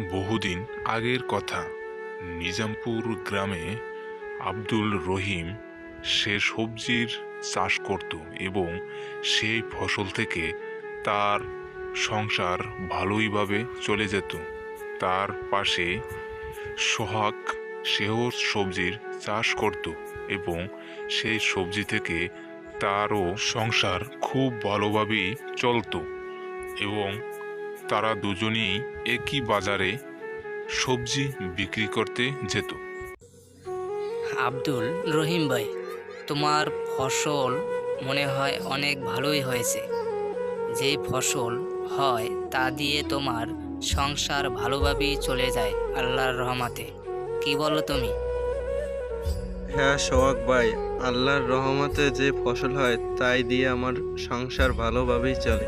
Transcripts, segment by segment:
বহুদিন আগের কথা। নিজামপুর গ্রামে আব্দুল রহিম সে সবজির চাষ করত এবং সেই ফসল থেকে তার সংসার ভালোইভাবে চলে যেত। তার পাশে সোহাগ সেও সবজির চাষ করত এবং সেই সবজি থেকে তারও সংসার খুব ভালোভাবেই চলতো এবং তারা দুজনেই একই বাজারে সবজি বিক্রি করতে যেত। আব্দুল রহিম ভাই তোমার ফসল মনে হয় অনেক ভালোই হয়েছে। যে ফসল হয় তা দিয়ে তোমার সংসার ভালোভাবেই চলে যায় আল্লাহর রহমাতে। কি বলো তুমি? হ্যাঁ সোহাগ ভাই আল্লাহর রহমতে যে ফসল হয় তাই দিয়ে আমার সংসার ভালোভাবেই চলে।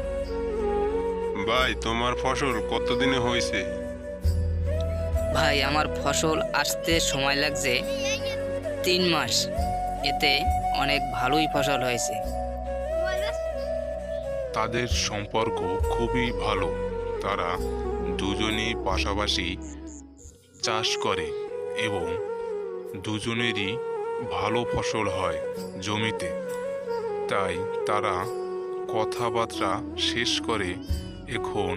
ভাই তোমার ফসল কতদিনে হয়েছে? ভাই আমার ফসল আসতে সময় লাগছে তিন মাস। এতে অনেক ভালোই ফসল হয়েছে। তাদের সম্পর্ক খুবই ভালো। তারা দুজনেই পাশাপাশি চাষ করে এবং দুজনেরই ভালো ফসল হয় জমিতে। তাই তারা কথাবার্তা শেষ করে এখন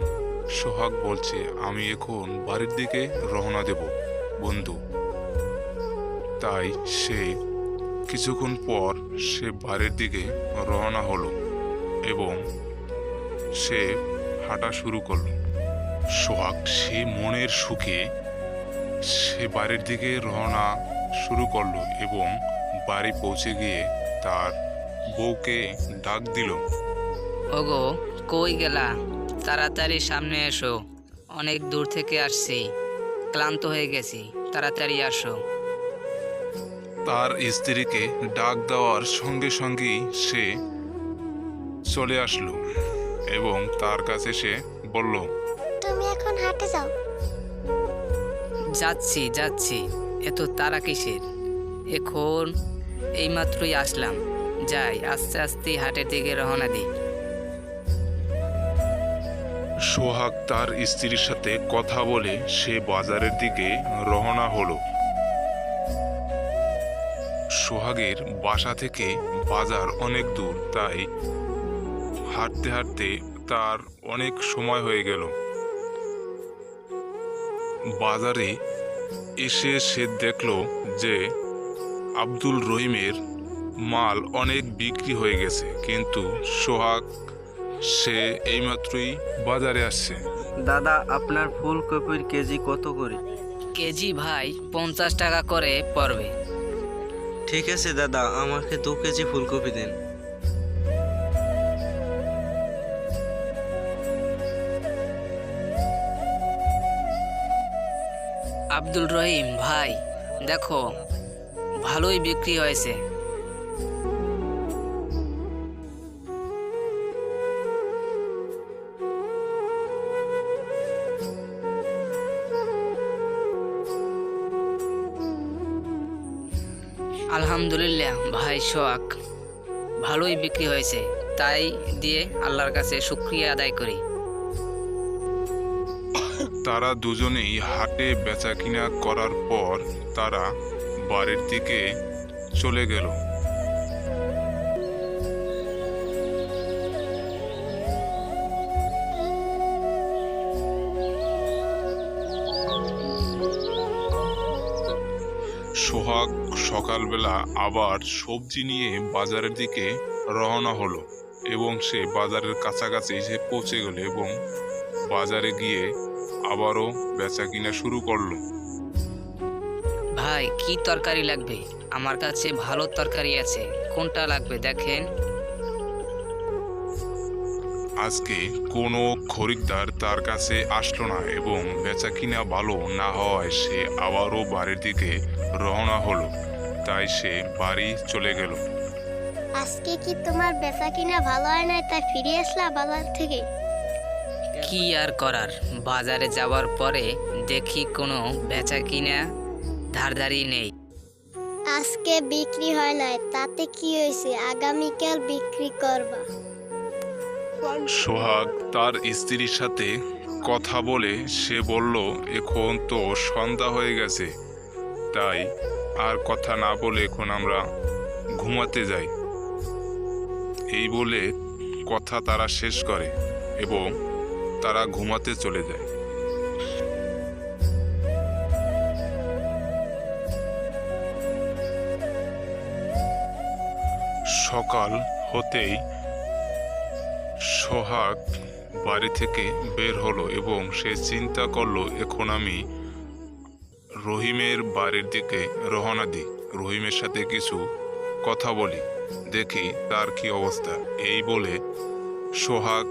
সোহাগ বলছে, আমি এখন বাড়ির দিকে রওনা দেব, বন্ধু। তাই সে কিছুক্ষণ পর সে বাড়ির দিকে রওনা হলো এবং সে হাঁটা শুরু করল। সোহাগ সে মনের সুখে সে বাড়ির দিকে রওনা শুরু করল এবং বাড়ি পৌঁছে গিয়ে তার বউকে ডাক দিল। ওগো, কই গেলা? তাড়াতাড়ি সামনে এসো। অনেক দূর থেকে আসছি। ক্লান্ত হয়ে গেছি। তাড়াতাড়ি আসো। তার স্ত্রীকে ডাক দেওয়ার সঙ্গে সঙ্গেই সে চলে আসলো এবং তার কাছে সে বলল তুমি এখন হাঁটে যাও। যাচ্ছি যাচ্ছি। এত তারা কিসের? এখন এইমাত্রই আসলাম। যাই আস্তে আস্তে হাটের দিকে রওনা দিই। সোহাগ তার স্ত্রীর সাথে কথা বলে সে বাজারের দিকে রওনা হলো। সোহাগের বাসা থেকে বাজার অনেক দূর, তাই হাঁটতে হাঁটতে তার অনেক সময় হয়ে গেল। বাজারে এসে সে দেখল যে আব্দুল রহিমের মাল অনেক বিক্রি হয়ে গেছে, কিন্তু সোহাগ সে এইমাত্রই বাজারে আসছে। দাদা আপনার ফুলকপির কেজি কত করে? কেজি ভাই পঞ্চাশ টাকা করে পড়বে। ঠিক আছে দাদা আমাকে দু কেজি ফুলকপি দিন। আব্দুল রহিম ভাই দেখো ভালোই বিক্রি হয়েছে। আলহামদুলিল্লাহ, ভাই সোয়াক ভালোই বিক্রি হয়েছে, তাই দিয়ে আল্লাহর কাছে শুক্রিয়া আদায় করি। তারা দুজনেই হাটে বেচা কিনা করার পর তারা বাড়ির দিকে চলে গেল। সোহাগ সকালবেলা আবার সবজি নিয়ে বাজারের দিকে রওনা হলো এবং সে বাজারের কাছাকাছি সে পৌঁছে গেল এবং বাজারে গিয়ে আবারও বেচা কিনা শুরু করল। ভাই, কি তরকারি লাগবে? আমার কাছে ভালো তরকারি আছে। কোনটা লাগবে দেখেন। আজকে কোনো খরিদ্দার তার কাছে আসলো না এবং বেচা কিনা ভালো না হওয়ায় সে আবারও বাড়ির দিকে রওনা হলো। তাই সে বাড়ি চলে গেল। আজকে কি তোমার বেচা কিনা ভালো হয় না তাই ফিরে আসলা বাজার থেকে। কি আর করার? বাজারে যাওয়ার পরে দেখি কোনো বেচা কিনা ধারধারি নেই। আজকে বিক্রি হয় নাই তাতে কি হয়েছে? আগামীকাল বিক্রি করবা। সোহাগ তার স্ত্রীর সাথে কথা বলে সে বলল, এখন তো সন্ধ্যা হয়ে গেছে। তাই আর কথা না বলে এখন আমরা ঘুমাতে যাই। এই বলে কথা তারা শেষ করে এবং তারা ঘুমাতে চলে যায়। সকাল হতেই সোহাগ বাড়ি থেকে বের হলো এবং সে চিন্তা করল, এখন আমি রহিমের বাড়ির দিকে রওনা দিই। রহিমের সাথে কিছু কথা বলি, দেখি তার কি অবস্থা। এই বলে সোহাগ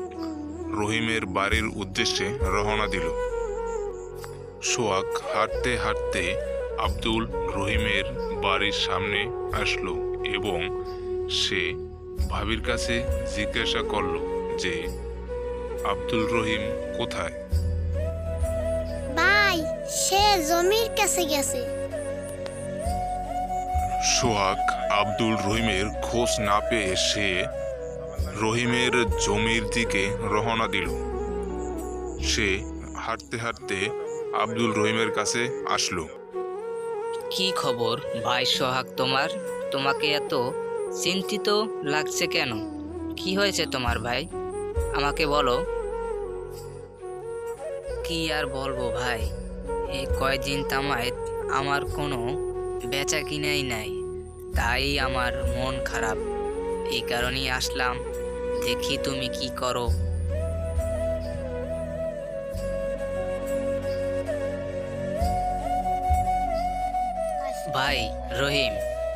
রহিমের বাড়ির উদ্দেশ্যে রওনা দিল। সোহাগ হাঁটতে হাঁটতে আব্দুল রহিমের বাড়ির সামনে আসলো এবং সে ভাবির কাছে জিজ্ঞাসা করল যে আব্দুল রহিম কোথায়? ভাই সে জমির কাছে গেছে। সোহাগ আব্দুল রহিমের খোঁজ না পেয়ে সে রহিমের জমির দিকে রওনা দিল। সে হাঁটতে হাঁটতে আব্দুল রহিমের কাছে আসলো। কি খবর ভাই সোহাগ তোমার? তোমাকে এত চিন্তিত লাগছে কেন? কি হয়েছে তোমার ভাই? আমাকে বলো, কি আর বলব ভাই? এই কয়দিন তামায় আমার কোনো বেচা কিনাই নাই। তাই আমার মন খারাপ। এই কারণেই আসলাম। দেখি তুমি কি করো। ভাই, রহিম,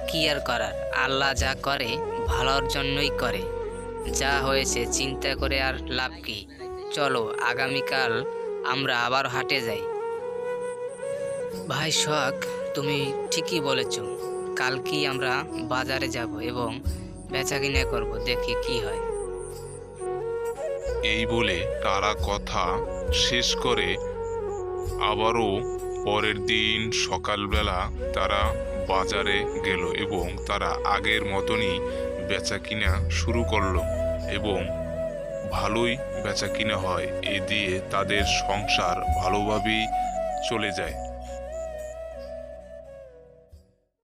কি আর করার? আল্লাহ যা করে, ভালোর জন্যই করে। যা হয়েছে, চিন্তা করে আর লাভ কি? চলো, আগামীকাল আমরা আবার হাটে যাই। ভাই শখ, তুমি ঠিকই বলেছ। কালকেই আমরা বাজারে যাব এবং বেচা কিনা করব, দেখি কি হয়। এই বলে তারা কথা শেষ করে আবারও পরের দিন সকালবেলা তারা বাজারে গেল এবং তারা আগের মতনই বেচা কিনা শুরু করল এবং ভালোই বেচা কিনা হয় এ দিয়ে তাদের সংসার ভালোভাবেই চলে যায়।